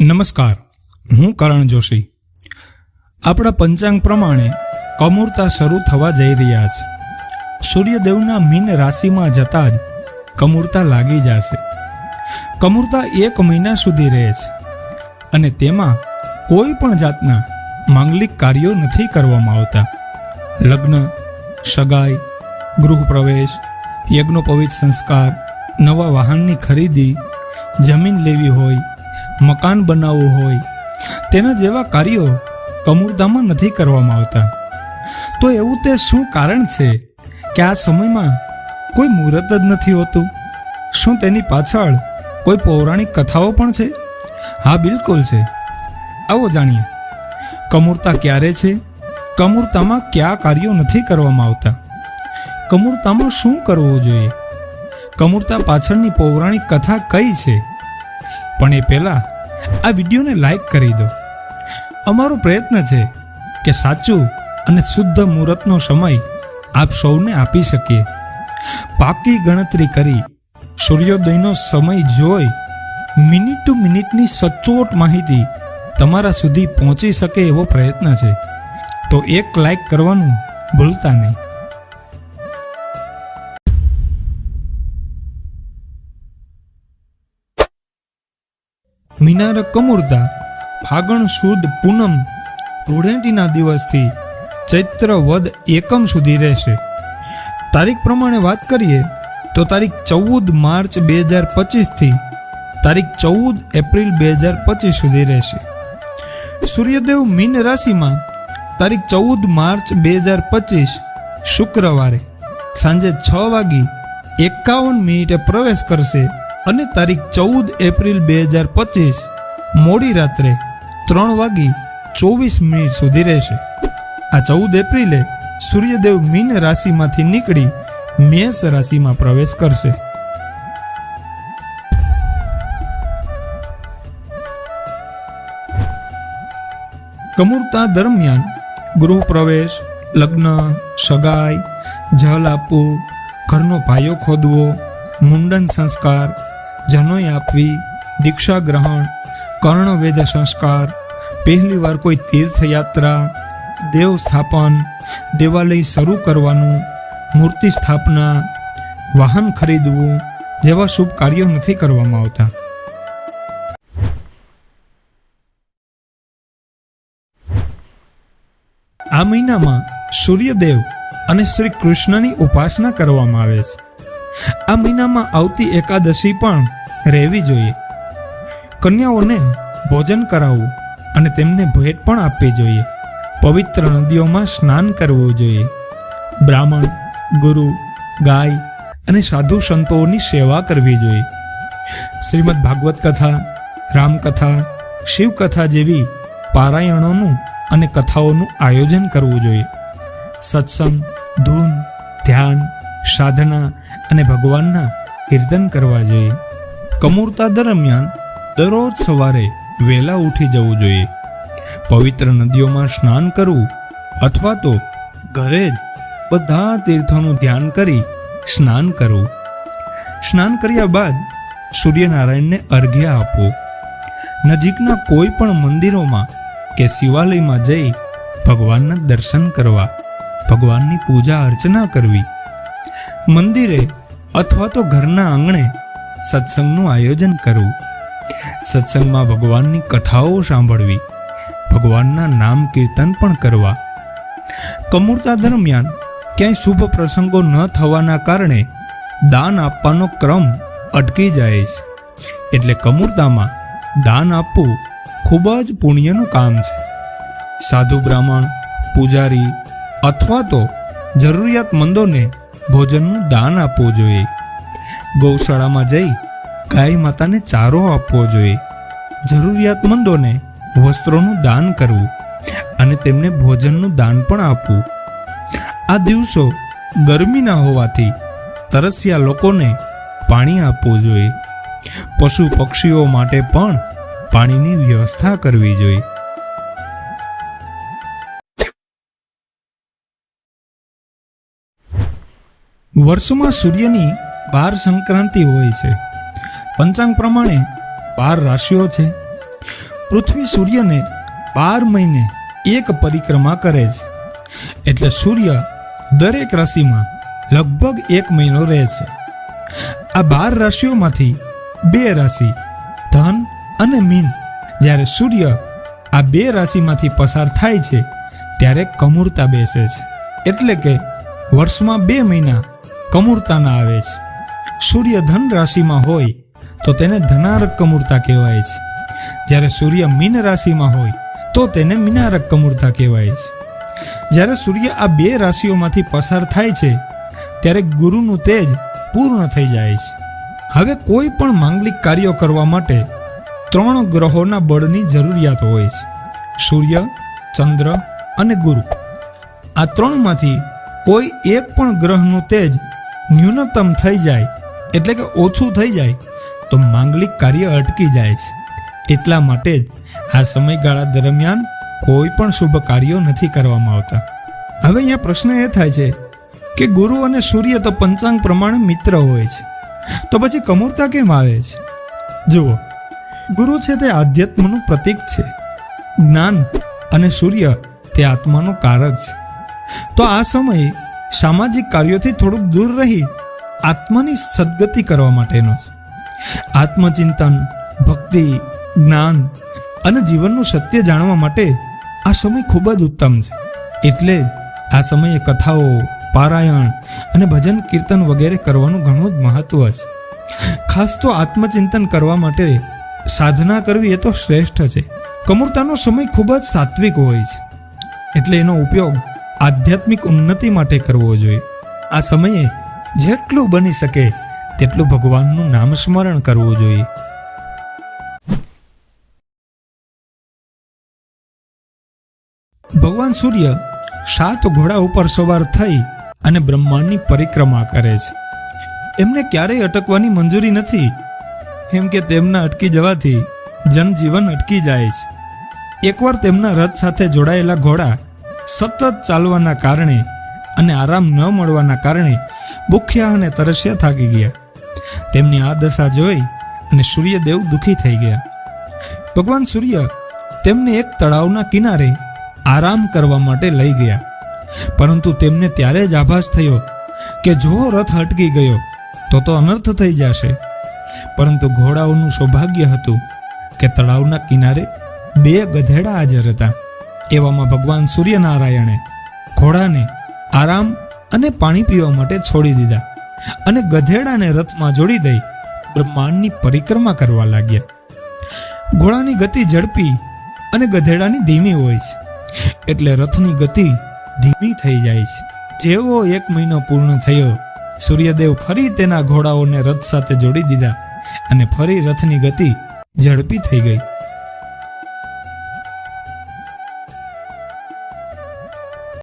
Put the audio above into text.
નમસ્કાર, હું કરણ જોશી. આપણા પંચાંગ પ્રમાણે કમૂરતા શરૂ થવા જઈ રહ્યા છે. સૂર્યદેવના મીન રાશિમાં જતાં જ કમૂરતા લાગી જશે. કમૂરતા એક મહિના સુધી રહે છે અને તેમાં કોઈ પણ જાતના માંગલિક કાર્યો નથી કરવામાં આવતા. લગ્ન, સગાઈ ગૃહપ્રવેશ યજ્ઞોપવિત સંસ્કાર, નવા વાહનની ખરીદી, જમીન લેવી હોય મકાન બનાવવું હોય, તેના જેવા કાર્યો કમૂરતામાં નથી કરવામાં આવતા. તો એવું તે શું કારણ છે કે આ સમયમાં કોઈ મુહૂર્ત જ નથી હોતું? શું તેની પાછળ કોઈ પૌરાણિક કથાઓ પણ છે? હા, બિલકુલ છે. આવો જાણીએ. કમૂરતા ક્યારે છે? કમૂરતામાં કયા કાર્યો નથી કરવામાં આવતા? કમૂરતામાં શું કરવું જોઈએ? કમૂરતા પાછળની પૌરાણિક કથા કઈ છે? પણ એ પહેલાં આ વિડીયોને લાઈક કરી દો. અમારો પ્રયત્ન છે કે સાચું અને શુદ્ધ મુહૂર્તનો સમય આપ સૌને આપી શકીએ. પાકી ગણતરી કરી, સૂર્યોદયનો સમય જોઈ, મિનિટ ટુ મિનિટની સચોટ માહિતી તમારા સુધી પહોંચી શકે એવો પ્રયત્ન છે. તો એક લાઈક કરવાનું ભૂલતા નહીં. મિનાર કમુરતા ફાગણ સુદ પૂનમ ધૂળેટીના દિવસથી ચૈત્ર વદ એકમ સુધી રહેશે. તારીખ પ્રમાણે વાત કરીએ, તો તારીખ ચૌદ માર્ચ બે હજાર પચીસથી તારીખ ચૌદ એપ્રિલ બે હજાર પચીસ સુધી રહેશે. સૂર્યદેવ મીન રાશિમાં તારીખ ચૌદ માર્ચ બે હજાર પચીસ, શુક્રવારે સાંજે છ વાગી એકાવન મિનિટે પ્રવેશ કરશે. અને તારીખ ચૌદ એપ્રિલ બે હજાર પચીસ, મોડી રાત્રે ત્રણ વાગી ચોવીસ મિનિટ સુધી રહેશે. આ ચૌદ એપ્રિલે સૂર્યદેવ મીન રાશિમાંથી નીકળી મેષ રાશિમાં પ્રવેશ કરશે. કમૂરતા દરમિયાન ગૃહ પ્રવેશ, લગ્ન, સગાઈ, જલ આપવું, ઘરનો પાયો ખોદવો, મુંડન સંસ્કાર જનોઈ આપવી, દીક્ષા ગ્રહણ, કર્ણવેદ સંસ્કાર, પહેલી વાર કોઈ તીર્થયાત્રા, દેવ સ્થાપન, દેવાલય શરૂ કરવાનું, મૂર્તિ સ્થાપના, વાહન ખરીદવું જેવા શુભ કાર્યો નથી કરવામાં આવતા. આ મહિનામાં સૂર્યદેવ અને શ્રી કૃષ્ણની ઉપાસના કરવામાં આવે છે. આ મહિનામાં આવતી એકાદશી પણ રહેવી જોઈએ. કન્યાઓને ભોજન કરાવવું અને તેમને ભેટ પણ આપવી જોઈએ. પવિત્ર નદીઓમાં સ્નાન કરવું જોઈએ. બ્રાહ્મણ, ગુરુ, ગાય અને સાધુ સંતોની સેવા કરવી જોઈએ. શ્રીમદ ભાગવત કથા, રામકથા, શિવકથા જેવી પારાયણોનું અને કથાઓનું આયોજન કરવું જોઈએ. સત્સંગ, ધૂન, ધ્યાન સાધના અને ભગવાનના કીર્તન કરવા જોઈએ. કમૂરતા દરમિયાન દરરોજ સવારે વહેલા ઉઠી જવું જોઈએ. પવિત્ર નદીઓમાં સ્નાન કરવું અથવા તો ઘરે જ બધા તીર્થોનું ધ્યાન કરી સ્નાન કરવું. સ્નાન કર્યા બાદ સૂર્યનારાયણને અર્ઘ્ય આપો. નજીકના કોઈ પણ મંદિરોમાં કે શિવાલયમાં જઈ ભગવાનના દર્શન કરવા, ભગવાનની પૂજા અર્ચના કરવી. મંદિરે અથવા તો ઘરના આંગણે સત્સંગનું આયોજન કરવું. સત્સંગમાં ભગવાનની કથાઓ સાંભળવી, ભગવાનના નામ કીર્તન પણ કરવા. કમૂરતા દરમિયાન ક્યાંય શુભ પ્રસંગો ન થવાના કારણે દાન આપવાનો ક્રમ અટકી જાય છે. એટલે કમૂરતામાં દાન આપવું ખૂબ જ પુણ્યનું કામ છે. સાધુ બ્રાહ્મણ, પૂજારી અથવા તો જરૂરિયાતમંદોને ભોજનનું દાન આપવું જોઈએ. ગૌશાળામાં જઈ ગાય માતાને ચારો આપવો જોઈએ. જરૂરિયાતમંદોને વસ્ત્રોનું દાન કરવું અને તેમને ભોજનનું દાન પણ આપવું. આ દિવસો ગરમીના હોવાથી તરસ્યા લોકોને પાણી આપવું જોઈએ. પશુ પક્ષીઓ માટે પણ પાણીની વ્યવસ્થા કરવી જોઈએ. વર્ષમાં સૂર્યની બાર સંક્રાંતિ હોય છે. પંચાંગ પ્રમાણે બાર રાશિઓ છે. પૃથ્વી સૂર્યને બાર મહિને એક પરિક્રમા કરે છે. એટલે સૂર્ય દરેક રાશિમાં લગભગ એક મહિનો રહે છે. આ બાર રાશિઓમાંથી બે રાશિ ધન અને મીન જ્યારે સૂર્ય આ બે રાશિમાંથી પસાર થાય છે, ત્યારે કમૂરતા બેસે છે. એટલે કે વર્ષમાં બે મહિના કમૂરતાના આવે છે. સૂર્ય ધન રાશિમાં હોય તો તેને ધનારક કમૂરતા કહેવાય છે. જ્યારે સૂર્ય મીન રાશિમાં હોય તો તેને મીનારક કમૂરતા કહેવાય છે. જ્યારે સૂર્ય આ બે રાશિઓમાંથી પસાર થાય છે, ત્યારે ગુરુનું તેજ પૂર્ણ થઈ જાય છે. હવે કોઈ પણ માંગલિક કાર્યો કરવા માટે ત્રણ ગ્રહોના બળની જરૂરિયાત હોય છે. સૂર્ય, ચંદ્ર અને ગુરુ. આ ત્રણમાંથી કોઈ એક પણ ગ્રહનું તેજ ન્યૂનતમ થઈ જાય, એટલે કે ઓછું થઈ જાય, તો માંગલિક કાર્ય અટકી જાય છે. એટલા માટે જ આ સમયગાળા દરમિયાન કોઈ પણ શુભ કાર્યો નથી કરવામાં આવતા. હવે અહીંયા પ્રશ્ન એ થાય છે કે ગુરુ અને સૂર્ય તો પંચાંગ પ્રમાણે મિત્ર હોય છે. તો પછી કમૂરતા કેમ આવે છે? જુઓ, ગુરુ છે તે આધ્યાત્મનું પ્રતીક છે. જ્ઞાન અને સૂર્ય તે આત્માનું કારક છે. તો આ સમયે સામાજિક કાર્યોથી થોડુંક દૂર રહી આત્માની સદગતિ કરવા માટેનો છે. આત્મચિંતન, ભક્તિ, જ્ઞાન અને જીવનનું સત્ય જાણવા માટે આ સમય ખૂબ જ ઉત્તમ છે. એટલે જ આ સમયે કથાઓ, પારાયણ અને ભજન, કીર્તન વગેરે કરવાનું ઘણું જ મહત્વ છે. ખાસ તો આત્મચિંતન કરવા માટે સાધના કરવી એ તો શ્રેષ્ઠ છે. કમૂરતાનો સમય ખૂબ જ સાત્વિક હોય છે. એટલે એનો ઉપયોગ આધ્યાત્મિક ઉન્નતિ માટે કરવો જોઈએ. આ સમયે જેટલું બની શકે તેટલું ભગવાનનું નામ સ્મરણ કરવું જોઈએ. ભગવાન સૂર્ય સાત ઘોડા ઉપર સવાર થઈ અને બ્રહ્માંડની પરિક્રમા કરે છે. એમને ક્યારેય અટકવાની મંજૂરી નથી. કેમ કે તેમના અટકી જવાથી જનજીવન અટકી જાય છે. એકવાર તેમના રથ સાથે જોડાયેલા ઘોડા સતત ચાલવાના કારણે અને આરામ ન મળવાના કારણે ભૂખ્યા અને તરસ્યા થાકી ગયા. તેમની આ દશા જોઈ અને સૂર્યદેવ દુઃખી થઈ ગયા. ભગવાન સૂર્ય તેમને એક તળાવના કિનારે આરામ કરવા માટે લઈ ગયા. પરંતુ તેમને ત્યારે જ આભાસ થયો કે જો રથ અટકી ગયો, તો તો અનર્થ થઈ જશે. પરંતુ ઘોડાઓનું સૌભાગ્ય હતું કે તળાવના કિનારે બે ગધેડા હાજર હતા. એવામાં ભગવાન સૂર્યનારાયણે ઘોડાને આરામ અને પાણી પીવા માટે છોડી દીધા અને ગધેડાને રથમાં જોડી દઈ બ્રહ્માંડની પરિક્રમા કરવા લાગ્યા. ઘોડાની ગતિ ઝડપી અને ગધેડાની ધીમી હોય છે, એટલે રથની ગતિ ધીમી થઈ જાય છે. જેવો એક મહિનો પૂર્ણ થયો, સૂર્યદેવ ફરી તેના ઘોડાઓને રથ સાથે જોડી દીધા અને ફરી રથની ગતિ ઝડપી થઈ ગઈ.